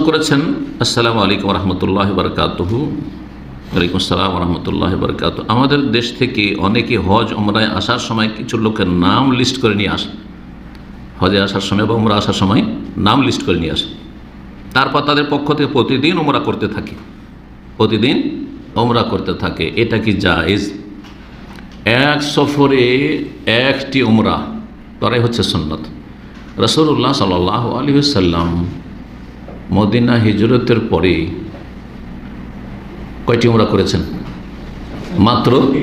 করেছেন, আসসালামু আলাইকুম রহমতুল্লাহ বরকাতহু। ওয়ালাইকুম আসসালাম রহমতুল্লাহ বরকাত। আমাদের দেশ থেকে অনেকে হজ ওমরায় আসার সময় কিছু লোকের নাম লিস্ট করে নিয়ে আসে। হজে আসার সময় বা ওমরা আসার সময় নাম লিস্ট করে নিয়ে আসে। তারপর তাদের পক্ষ থেকে প্রতিদিন ওমরা করতে থাকে। প্রতিদিন ওমরা করতে থাকে। এটা কি জায়েজ? এক সফরে একটি উমরা করাই হচ্ছে সুন্নত। রসুল্লাহ সাল আলী সাল্লাম মদিনা হিজরতের পরে কয়টি উমরা করেছেন? মাত্র?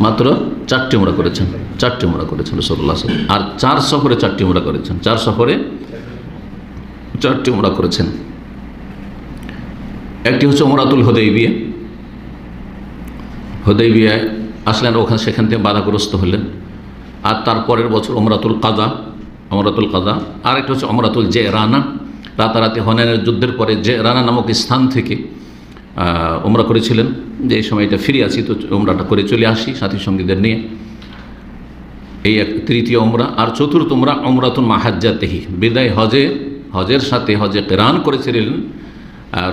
মাত্র চারটি উমরা করেছেন। চারটি উমরা করেছেন সাল্লাম। আর চার সফরে চারটি উমরা করেছেন। চার সফরে চারটি উমরা করেছেন। একটি হচ্ছে ওমরাতুল হদেই বিয়ে হদেই বিয়ে আসলেন, ওখানে সেখান থেকে বাধাগ্রস্ত হলেন। আর তারপরের বছর অমরাতুল কাজা অমরাতুল কাজা আর একটা হচ্ছে অমরাতুল জে রানা রাতারাতি হনানের যুদ্ধের পরে যে রানা নামক স্থান থেকে ওমরা করেছিলেন, যে এই সময়টা ফিরে আসি, তো ওমরাটা করে চলে আসি সাথী সঙ্গীদের নিয়ে। এই এক তৃতীয় ওমরা আর চতুর্থ ওমরা অমরাতুল মাহাজ্জাতেহি। বিদায় হজে, হজের সাথে হজে কেরান করেছিলেন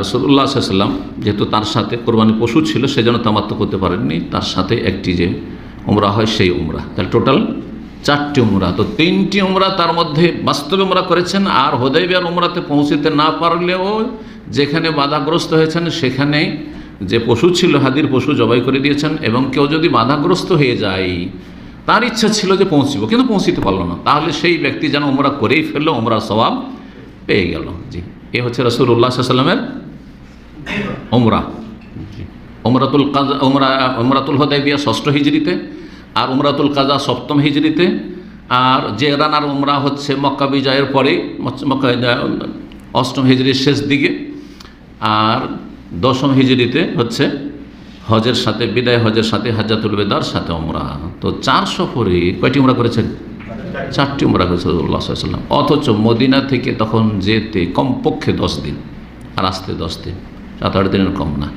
রসুল্লাহ সাল্লাম যেহেতু তার সাথে কোরবানি পশু ছিল সেজন্য তামাত্ম করতে পারেননি, তার সাথে একটি যে উমরা হয়, সেই উমরা। তাহলে টোটাল চারটি উমরা। তো তিনটি উমরা তার মধ্যে বাস্তবে উমরা করেছেন, আর হোদাইবিয়ার উমরাতে পৌঁছতে না পারলেও যেখানে বাধাগ্রস্ত হয়েছেন, সেখানে যে পশু ছিল, হাদির পশু জবাই করে দিয়েছেন, এবং কেউ যদি বাধাগ্রস্ত হয়ে যায়, তার ইচ্ছা ছিল যে পৌঁছিব, কিন্তু পৌঁছিতে পারল না। তাহলে সেই ব্যক্তি যেন উমরা করেই ফেলল, উমরা স্বভাব পেয়ে গেল। জি, এ হচ্ছে রসুল্লাহ সাল্লামের ওমরা ওমরাতুল কাজা ওমরা ওমরাতুল হদাইবিয়া ষষ্ঠ হিজড়িতে আর উমরাতুল কাজা সপ্তম হিজড়িতে আর যে রানার উমরা হচ্ছে মক্কা বিজয়ের পরে অষ্টম হিজড়ির শেষ দিকে, আর দশম হিজড়িতে হচ্ছে হজের সাথে, বিদায় হজের সাথে হাজাতুল বেদার, সাথে উমরা। তো চার সফরে কয়টি উমরা করেছেন? চারটি উমরা করেছে রসুল্লাহ সাল্লাম অথচ মদিনা থেকে তখন যেতে কমপক্ষে দশ দিন, আর আসতে দশ দিন। সাত আট দিনের কম না।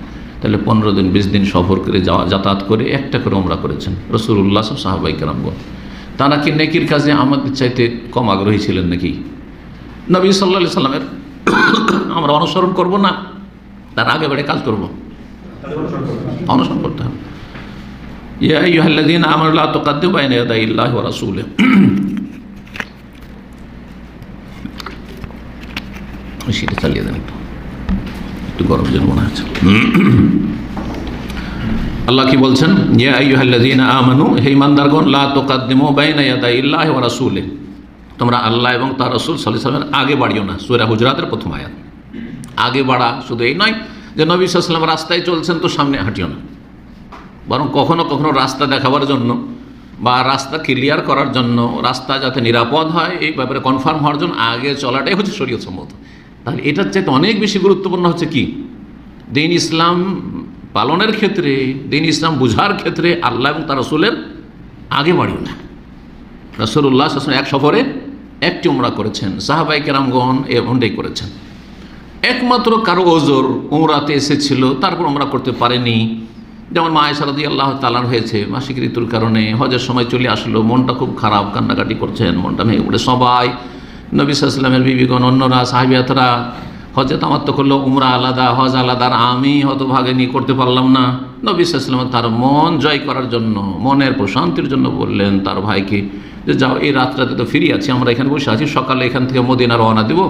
তাহলে পনেরো দিন, বিশ দিন সফর করে যাওয়া, যাতায়াত করে একটা করে উমরা করেছেন। রসুল্লাহ সব সাহাবাই কেরামগণ তারা কি নেকির কাজে আমাদের চাইতে কম আগ্রহী ছিলেন নাকি? নবী সাল্লা সাল্লামের আমরা অনুসরণ করব না? তার আগে বেড়ে কাজ করব। অনুসরণ করতে হবে। ইয়া রাসূলিহি। সেটা চালিয়ে দেন একটু। একটু গরম যেন মনে হচ্ছে। আল্লাহ কি বলছেন? আমানু, হে ইমানদারগণ, লা তুকাদ্দিমু তোমরা আল্লাহ এবং তার রাসূল ওয়াসাল্লামের আগে বাড়িও না। সূরা হুজরাতের প্রথম আয়াত। আগে বাড়া শুধু এই নয় যে নবী ওয়াসাল্লাম রাস্তায় চলছেন তো সামনে হাঁটিও না। বরং কখনো কখনো রাস্তা দেখাবার জন্য বা রাস্তা ক্লিয়ার করার জন্য, রাস্তা যাতে নিরাপদ হয়, এই ব্যাপারে কনফার্ম হওয়ার জন্য আগে চলাটাই হচ্ছে শরীয়ত সম্মত। তাহলে এটার চাইতে অনেক বেশি গুরুত্বপূর্ণ হচ্ছে কি? দিন ইসলাম পালনের ক্ষেত্রে, দিন ইসলাম বুঝার ক্ষেত্রে আল্লাহ এবং তার রসুলের আগে বাড়িও না। রসুল্লাহ এক সফরে একটি উমরা করেছেন সাহাবাই কেরামগণ এমনটাই করেছেন। একমাত্র কারও ওজোর উমরাতে এসেছিল, তারপর উমরা করতে পারেনি। যেমন মা আয়সারদি আল্লাহ তালার হয়েছে, মাসিক ঋতুর কারণে হজের সময় চলে আসলো, মনটা খুব খারাপ, কান্নাকাটি করছেন, মনটা ভেঙে পড়ে সবাই নবী সাল্লামের বিবিগণ, অন্যরা, সাহেবিয়াতরা হজে তামাত্ম করল উমরা আলাদা, হজ আলাদা, আর আমি হতভাগিনী করতে পারলাম না। নবী সাল্লাম তার মন জয় করার জন্য, মনের প্রশান্তির জন্য বললেন, তার ভাইকে, যে যাও, এই রাতটাতে তো ফিরে আছি, আমরা এখানে বসে আছি, সকালে এখান থেকে মদিনা রওনা দেব,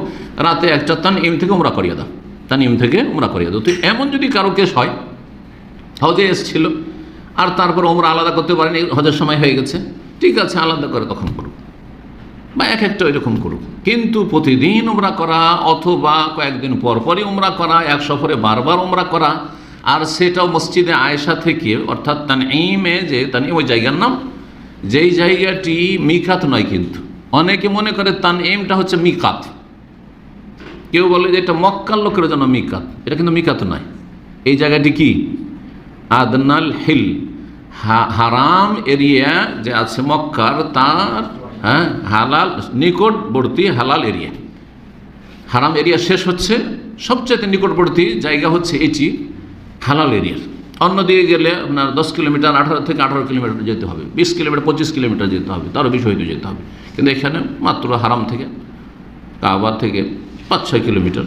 রাতে একটা তান এম থেকে উমরা করিয়ে দাও তান এম থেকে উমরা করিয়ে দাও। তো এমন যদি কারও কেস হয়, হজে এসছিল, আর তারপর ওমরা আলাদা করতে পারেনি, হজের সময় হয়ে গেছে, ঠিক আছে, আলাদা করে তখন করুক বা এক একটা ওইরকম করুক। কিন্তু প্রতিদিন উমরা করা অথবা কয়েকদিন পর পরই উমরা করা, এক সফরে বারবার উমরা করা, আর সেটাও মসজিদে আয়েশা থেকে, অর্থাৎ তান এইমে যে তান ওই জায়গার নাম, যেই জায়গাটি মিকাত নয় কিন্তু। অনেকে মনে করে তান এমটা হচ্ছে মিকাত। কেউ বলে যে এটা মক্কার লোকের জন্য মিকাত, এটা কিন্তু মিকাত নয়। এই জায়গাটি কি? আদনাল হিল। হারাম এরিয়া যে আছে মক্কার, তার হ্যাঁ হালাল, নিকটবর্তী হালাল এরিয়া হারাম এরিয়া শেষ হচ্ছে সবচেয়ে নিকটবর্তী জায়গা হচ্ছে এটি হালাল এরিয়ার অন্যদিকে গেলে আপনার দশ কিলোমিটার, আঠারো থেকে আঠারো কিলোমিটার যেতে হবে, বিশ কিলোমিটার, পঁচিশ কিলোমিটার যেতে হবে, তারও বেশি হয়তো যেতে হবে। কিন্তু এখানে মাত্র হারাম থেকে কাবার থেকে পাঁচ, ছয় কিলোমিটার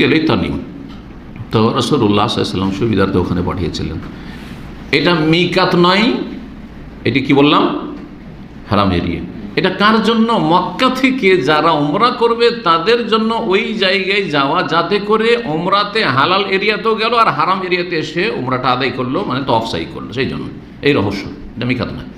গেলেই তা তানিম তো রসুল্লাহ সাল্লাম সুবিধার্থে ওখানে পাঠিয়েছিলেন। এটা মিকাত নয়, এটি কি বললাম? হারাম এরিয়া এটা কার জন্য? মক্কা থেকে যারা ওমরা করবে, তাদের জন্য ওই জায়গায় যাওয়া, যাতে করে ওমরাতে হালাল এরিয়াতেও গেল আর হারাম এরিয়াতে এসে ওমরাটা আদায় করল মানে তো অফসাই করল। সেই জন্য। এই রহস্য। এটা মিখাত না।